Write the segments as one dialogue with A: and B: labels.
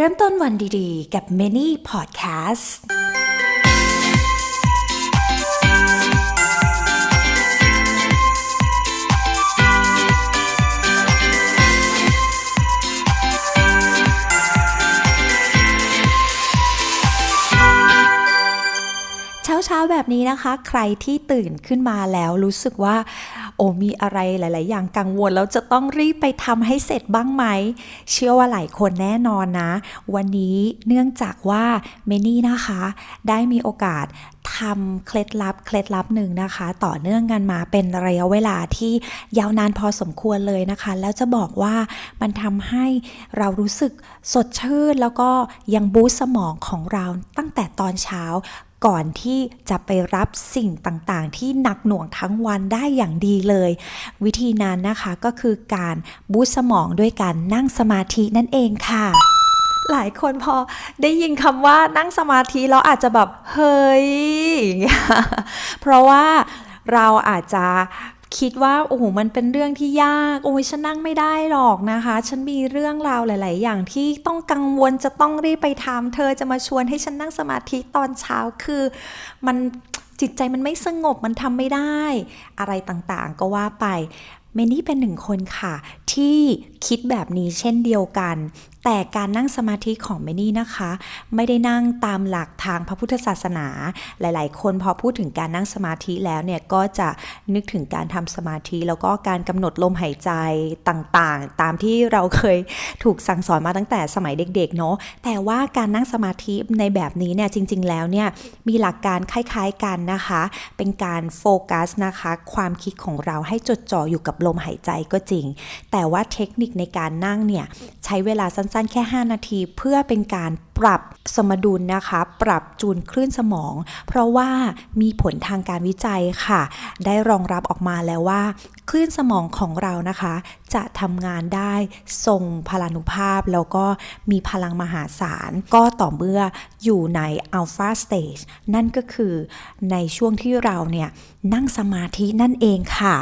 A: เริ่มต้นวันดีๆ กับ Many Podcast เช้าๆแบบนี้นะคะ ใครที่ตื่นขึ้นมาแล้วรู้สึกว่า โอ้มีอะไรหลาย ๆ อย่างกังวลแล้วจะต้องรีบไปทำให้เสร็จบ้างไหม เชื่อว่าหลายคนแน่นอนนะ วันนี้เนื่องจากว่าเมนี่นะคะ ได้มีโอกาสทำเคล็ดลับเคล็ดลับหนึ่งนะคะ ต่อเนื่องกันมาเป็นระยะเวลาที่ยาวนานพอสมควรเลยนะคะ แล้วจะบอกว่ามันทำให้เรารู้สึกสดชื่น แล้วก็ยังบูสต์สมองของเราตั้งแต่ตอนเช้า ก่อนที่จะไปรับสิ่งต่างๆ ที่หนักหน่วงทั้งวันได้อย่างดีเลย วิธีนั้นนะคะก็คือการบูสสมองด้วยการนั่งสมาธินั่นเองค่ะหลายคนพอได้ยินคำว่านั่งสมาธิแล้วอาจจะแบบ เฮ้ยอย่างเงี้ยเพราะว่าเราอาจจะ คิดว่าโอ้โหมันเป็นเรื่องที่ยาก โอ้ยฉันนั่งไม่ได้หรอกนะคะ ฉันมีเรื่องราวหลาย ๆ อย่างที่ต้องกังวลจะต้องรีบไปทำเธอจะมาชวนให้ฉันนั่งสมาธิตอนเช้าคือมันจิตใจมันไม่สงบมันทำไม่ได้ อะไรต่างๆ ก็ว่าไป เมนี่เป็นหนึ่งคนค่ะ ที่คิดแบบนี้เช่นเดียวกัน แต่การนั่งสมาธิของเมนี่นะคะ ไม่ได้นั่งตามหลักทางพระพุทธศาสนา หลาย ๆ คนพอพูดถึงการนั่งสมาธิแล้วเนี่ยก็จะนึกถึงการทำสมาธิ แล้วก็การกำหนดลมหายใจต่างๆ ตามที่เราเคยถูกสั่งสอนมาตั้งแต่สมัยเด็ก ๆ เนาะแต่ว่าการนั่งสมาธิในแบบนี้เนี่ยจริง ๆ แล้วเนี่ยมีหลักการคล้าย ๆ กันนะคะ เป็นการโฟกัสนะคะ ความคิดของเราให้จดจ่ออยู่กับลมหายใจก็จริง แต่ว่าเทคนิคในการนั่งเนี่ย ใช้เวลาสั้นๆ แค่ 5 นาที เพื่อเป็นการปรับสมดุลนะคะ ปรับจูนคลื่นสมอง เพราะว่ามีผลทางการวิจัยค่ะ ได้รองรับออกมาแล้วว่า คลื่นสมองของเรานะคะ จะทำงานได้ทรงพลานุภาพ แล้วก็มีพลังมหาศาล ก็ต่อเมื่ออยู่ในอัลฟาสเตจนั่นก็คือในช่วงที่เราเนี่ยนั่งสมาธินั่นเองค่ะ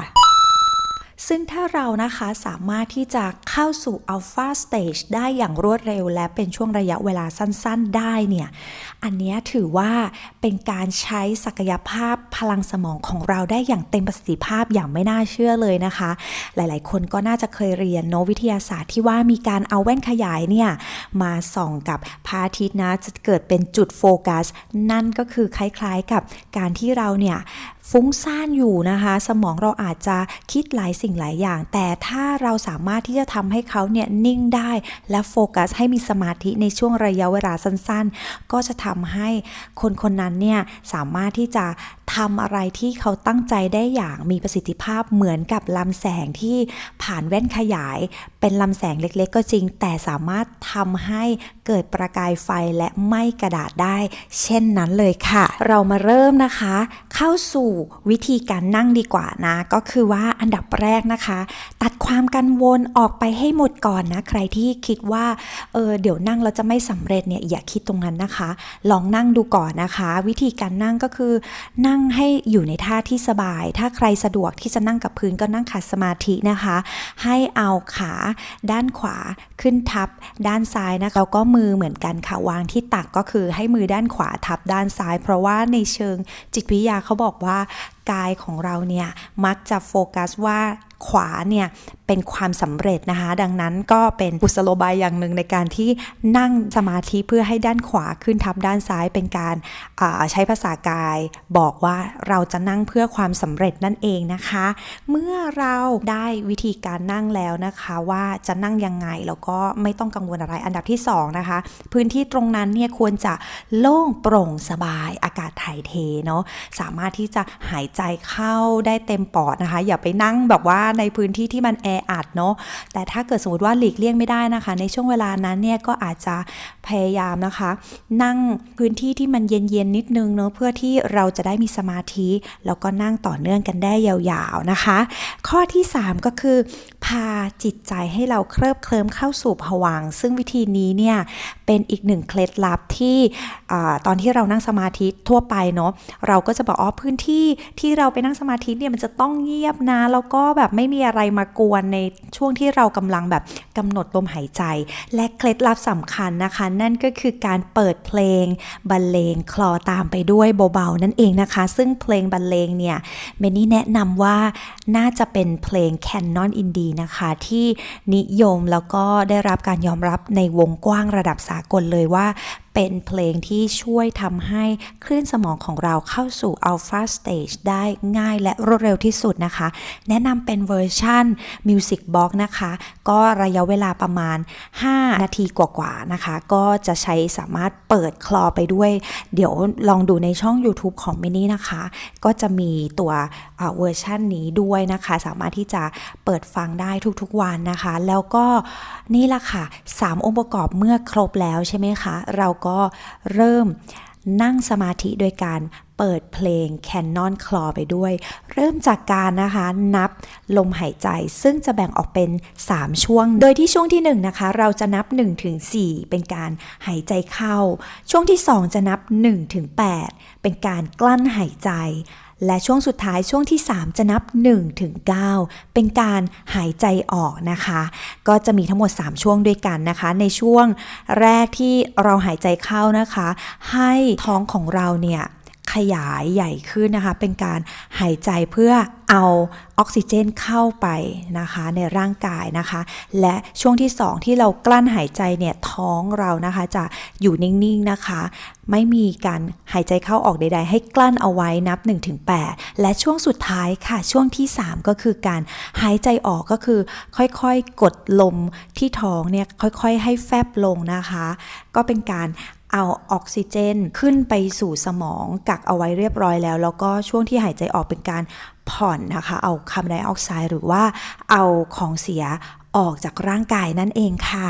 A: ซึ่งถ้าเรานะคะสามารถที่จะเข้าสู่ Alpha Stage ได้อย่างรวดเร็ว และเป็นช่วงระยะเวลาสั้นๆ ได้เนี่ย อันนี้ถือว่าเป็นการใช้ศักยภาพพลังสมองของเราได้อย่างเต็มประสิทธิภาพอย่างไม่น่าเชื่อเลยนะคะ หลายๆ คนก็น่าจะเคยเรียนโนวิทยาศาสตร์ที่ว่ามีการเอาแว่นขยายเนี่ยมาส่องกับพระอาทิตย์นะจะเกิดเป็นจุดโฟกัส นั่นก็คือคล้ายๆกับการที่เราเนี่ย ฟุ้งซ่านอยู่นะคะ สมองเราอาจจะคิดหลายสิ่งหลายอย่าง แต่ถ้าเราสามารถที่จะทำให้เขาเนี่ยนิ่งได้และโฟกัสให้มีสมาธิในช่วงระยะเวลาสั้นๆ ก็จะทำให้คนคนนั้นเนี่ยสามารถที่จะ ทำอะไรที่เขาตั้งใจได้อย่างมีประสิทธิภาพเหมือนกับลำแสงที่ผ่านแว่นขยาย เป็นลำแสงเล็กๆ ก็จริง แต่สามารถทำให้เกิดประกายไฟและไหม้กระดาษได้ เช่นนั้นเลยค่ะ เรามาเริ่มนะคะ เข้าสู่วิธีการนั่งดีกว่านะ ก็คือว่าอันดับแรกนะคะ ตัดความกังวลออกไปให้หมดก่อนนะ ใครที่คิดว่าเออเดี๋ยวนั่งเราจะไม่สำเร็จเนี่ยอย่าคิดตรงนั้นนะคะ ลองนั่งดูก่อนนะคะ วิธีการนั่งก็คือนั่งให้อยู่ในท่าที่สบาย ถ้าใครสะดวกที่จะนั่งกับพื้นก็นั่งขัดสมาธินะคะ ให้เอาขาด้านขวาขึ้นทับด้านซ้ายนะคะแล้วก็มือเหมือนกันค่ะวางที่ตักก็คือให้มือด้านขวาทับด้านซ้าย เพราะว่าในเชิงจิตวิทยาเขาบอกว่ากายของเราเนี่ยมักจะโฟกัสว่าขวาเนี่ยเป็นความสำเร็จนะคะ ดังนั้นก็เป็นกุศโลบายอย่างหนึ่งในการที่นั่งสมาธิเพื่อให้ด้านขวาขึ้นทับด้านซ้ายเป็นการใช้ภาษากายบอกว่าเราจะนั่งเพื่อความสำเร็จนั่นเองนะคะ เมื่อเราได้วิธีการนั่งแล้วนะคะว่าจะนั่งยังไงแล้วก็ไม่ต้องกังวลอะไรอันดับที่2นะคะพื้นที่ตรงนั้นเนี่ยควรจะโล่งโปร่งสบายอากาศถ่ายเทเนาะสามารถที่จะหายใจเข้าได้เต็มปอดนะคะ อย่าไปนั่งแบบว่าในพื้นที่ที่มันแออัดเนาะแต่ถ้าเกิดสมมติว่าหลีกเลี่ยงไม่ได้นะคะ ในช่วงเวลานั้นเนี่ยก็อาจจะพยายามนะคะ นั่งพื้นที่ที่มันเย็นๆนิดนึงเนาะเพื่อที่เราจะได้มีสมาธิ แล้วก็นั่งต่อเนื่องกันได้ยาวๆนะคะ ข้อที่ 3 ก็คือ พาจิตใจให้เราเคลิบเคลิ้มเข้าสู่ผวัง ซึ่งวิธีนี้เนี่ยเป็นอีกหนึ่งเคล็ดลับที่ตอนที่เรานั่งสมาธิทั่วไปเนาะเราก็จะบอกอ๋อพื้นที่ที่เราไปนั่งสมาธิเนี่ยมันจะต้องเงียบนะแล้วก็แบบไม่มีอะไรมากวนในช่วงที่เรากำลังแบบกำหนดลมหายใจ และเคล็ดลับสำคัญนะคะ นั่นก็คือการเปิดเพลงบรรเลงคลอตามไปด้วยเบาๆนั่นเองนะคะ ซึ่งเพลงบรรเลงเนี่ยเมนี่แนะนำว่าน่าจะเป็นเพลงแคนนอนอินดีนะคะที่นิยมแล้วก็ได้รับการยอมรับในวงกว้างระดับสากลเลยว่า เป็นเพลงที่ช่วยทำให้คลื่นสมองของเราเข้าสู่ Alpha Stage ได้ง่ายและรวดเร็วที่สุดนะคะ แนะนำเป็นเวอร์ชัน Music Box นะคะ ก็ระยะเวลาประมาณ 5 นาทีกว่าๆนะคะ ก็จะใช้สามารถเปิดคลอไปด้วย เดี๋ยวลองดูในช่อง YouTube ของมินี่นะคะ ก็จะมีตัวเวอร์ชันนี้ด้วยนะคะ สามารถที่จะเปิดฟังได้ทุกๆวันนะคะ แล้วก็นี่ละค่ะ 3 องค์ประกอบเมื่อครบแล้วใช่ไหมคะ เราก็เริ่มนั่งสมาธิโดยการเปิดเพลงแคนนอนคลอไปด้วย เริ่มจากการนะคะนับลมหายใจซึ่งจะแบ่งออกเป็น 3 ช่วง โดยที่ช่วงที่1นะคะเราจะนับ1-4เป็นการหายใจเข้า ช่วงที่ 2 จะนับ1-8เป็นการกลั้นหายใจ และช่วงสุดท้ายช่วงที่ 3 จะนับ1ถึง9เป็นการหายใจออกนะคะ ก็จะมีทั้งหมด 3 ช่วงด้วยกันนะคะ ในช่วงแรกที่เราหายใจเข้านะคะ ให้ท้องของเราเนี่ย ขยายใหญ่ขึ้นนะคะ เป็นการหายใจเพื่อเอาออกซิเจนเข้าไปนะคะในร่างกายนะคะ และช่วงที่ 2 ที่เรากลั้นหายใจเนี่ยท้องเรานะคะจะอยู่นิ่งๆนะคะ ไม่มีการหายใจเข้าออกใด ๆ ให้กลั้นเอาไว้นับ 1-8 และช่วงสุดท้ายค่ะช่วงที่ 3 ก็คือการหายใจออกก็คือ ค่อยๆกดลมที่ท้องเนี่ยค่อยๆ ให้แฟบลงนะคะ ก็เป็นการ เอาออกซิเจนขึ้นไปสู่สมองกักเอาไว้เรียบร้อยแล้ว แล้วก็ช่วงที่หายใจออกเป็นการผ่อนนะคะ เอาคาร์บอนไดออกไซด์หรือว่าเอาของเสียออกจากร่างกายนั่นเองค่ะ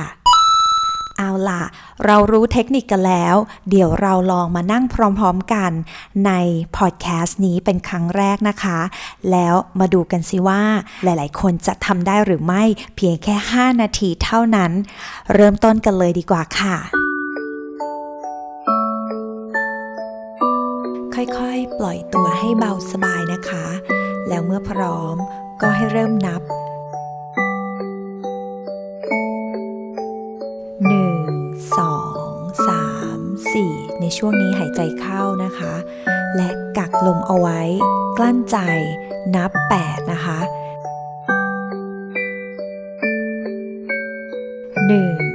A: เอาล่ะ เรารู้เทคนิคกันแล้ว เดี๋ยวเราลองมานั่งพร้อมๆกันในพอดแคสต์นี้เป็นครั้งแรกนะคะ แล้วมาดูกันสิว่าหลายๆ คนจะทำได้หรือไม่เพียงแค่ 5 นาทีเท่านั้น เริ่มต้นกันเลยดีกว่าค่ะ ค่อยๆ ปล่อยตัวให้เบาสบายนะคะ แล้วเมื่อพร้อมก็ให้เริ่มนับ 1 2 3 4 ในช่วงนี้หายใจเข้านะคะ และกักลมเอาไว้ กลั้นใจนับ 8 นะคะ 1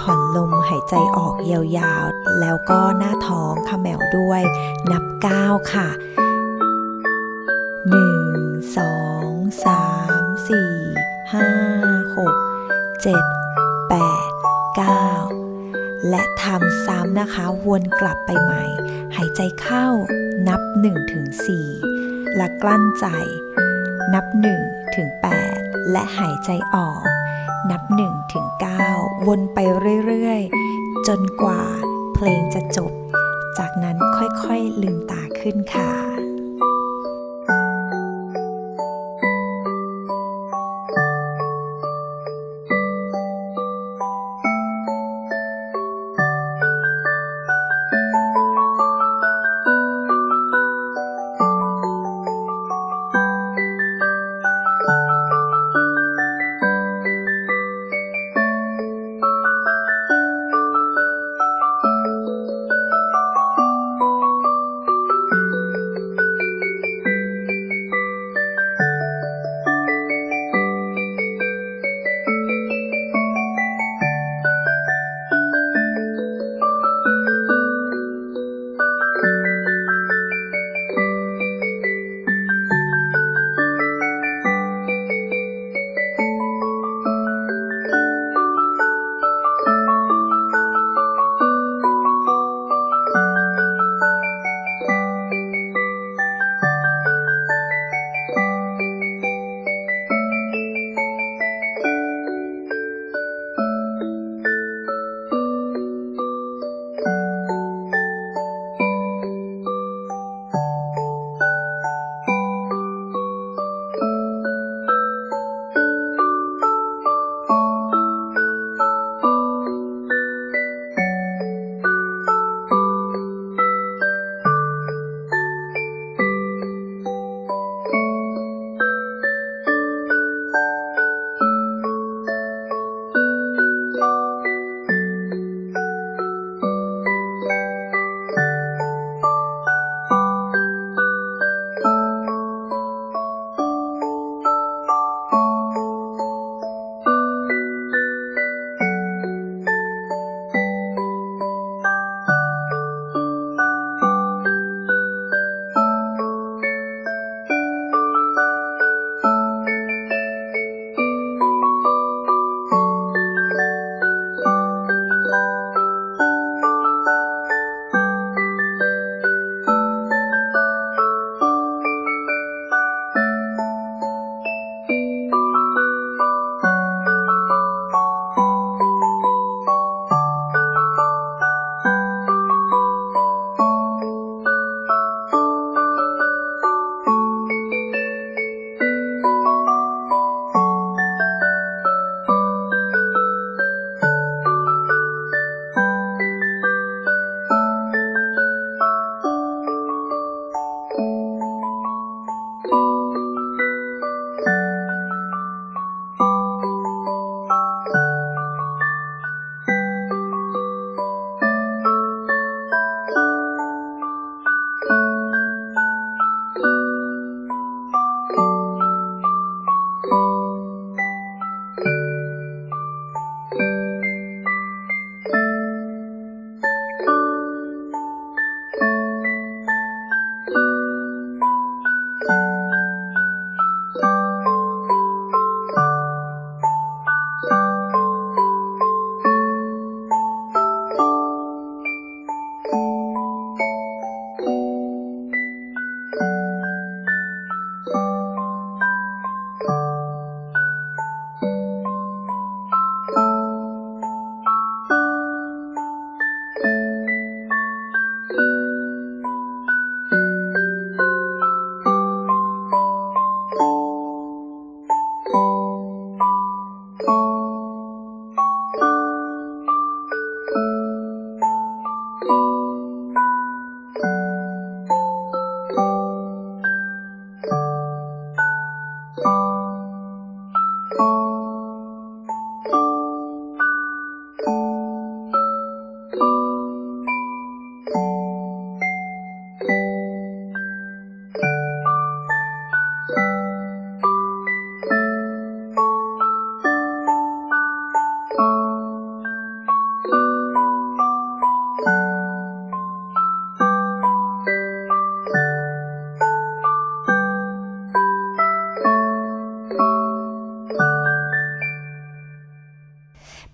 A: ผ่อนลมหายใจออกยาวๆ แล้วก็หน้าท้องขมแมวด้วย นับ9ค่ะ 1 2 3 4 5 6 7 8 9 และทำซ้ำนะคะ วนกลับไปใหม่ หายใจเข้านับ 1 ถึง 4 และกลั้นใจ นับ 1 ถึง 8 และหายใจออก นับ1ถึง9วนไปเรื่อยๆ จนกว่าเพลงจะจบ จากนั้นค่อยๆลืมตาขึ้นค่ะ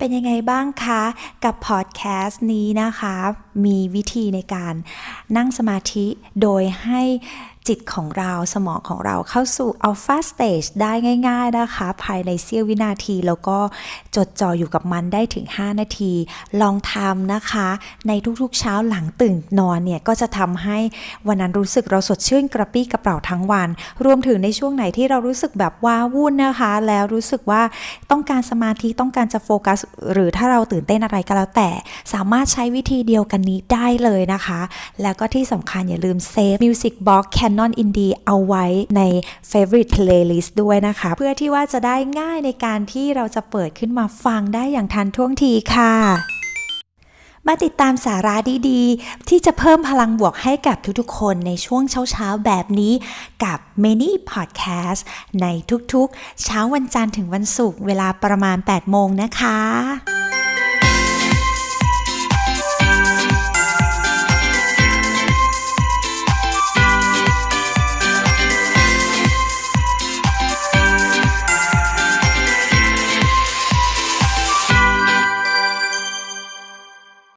A: เป็นยังไงบ้างคะกับพอดแคสต์นี้นะคะ มีวิธีในการนั่งสมาธิโดยให้ จิตของเราสมองของเราเข้าสู่ Alpha Stage ได้ง่าย ๆนะคะ ภายในเสี้ยววินาที แล้วก็จดจ่ออยู่กับมันได้ถึง 5 นาที ลองทำนะคะ ในทุกๆเช้าหลังตื่นนอนเนี่ย ก็จะทำให้วันนั้นรู้สึกเราสดชื่นกระปรี้กระเป๋าทั้งวัน รวมถึงในช่วงไหนที่เรารู้สึกแบบว้าวุ่นนะคะ แล้วรู้สึกว่าต้องการสมาธิต้องการจะโฟกัส หรือถ้าเราตื่นเต้นอะไรก็แล้วแต่ สามารถใช้วิธีเดียวกันนี้ได้เลยนะคะ แล้วก็ที่สำคัญอย่าลืมเซฟมิวสิกบ็อกแคน Music Box Canon Indie เอาไว้ใน Favorite Playlist ด้วยนะคะ เพื่อที่ว่าจะได้ง่ายในการที่เราจะเปิดขึ้นมาฟังได้อย่างทันท่วงทีค่ะมาติดตามสาระดีๆ ที่จะเพิ่มพลังบวกให้กับทุกๆ คนในช่วงเช้าๆ แบบนี้กับ Many Podcast ในทุกๆ เช้าวันจันทร์ถึงวันศุกร์เวลาประมาณ 8 โมงนะคะ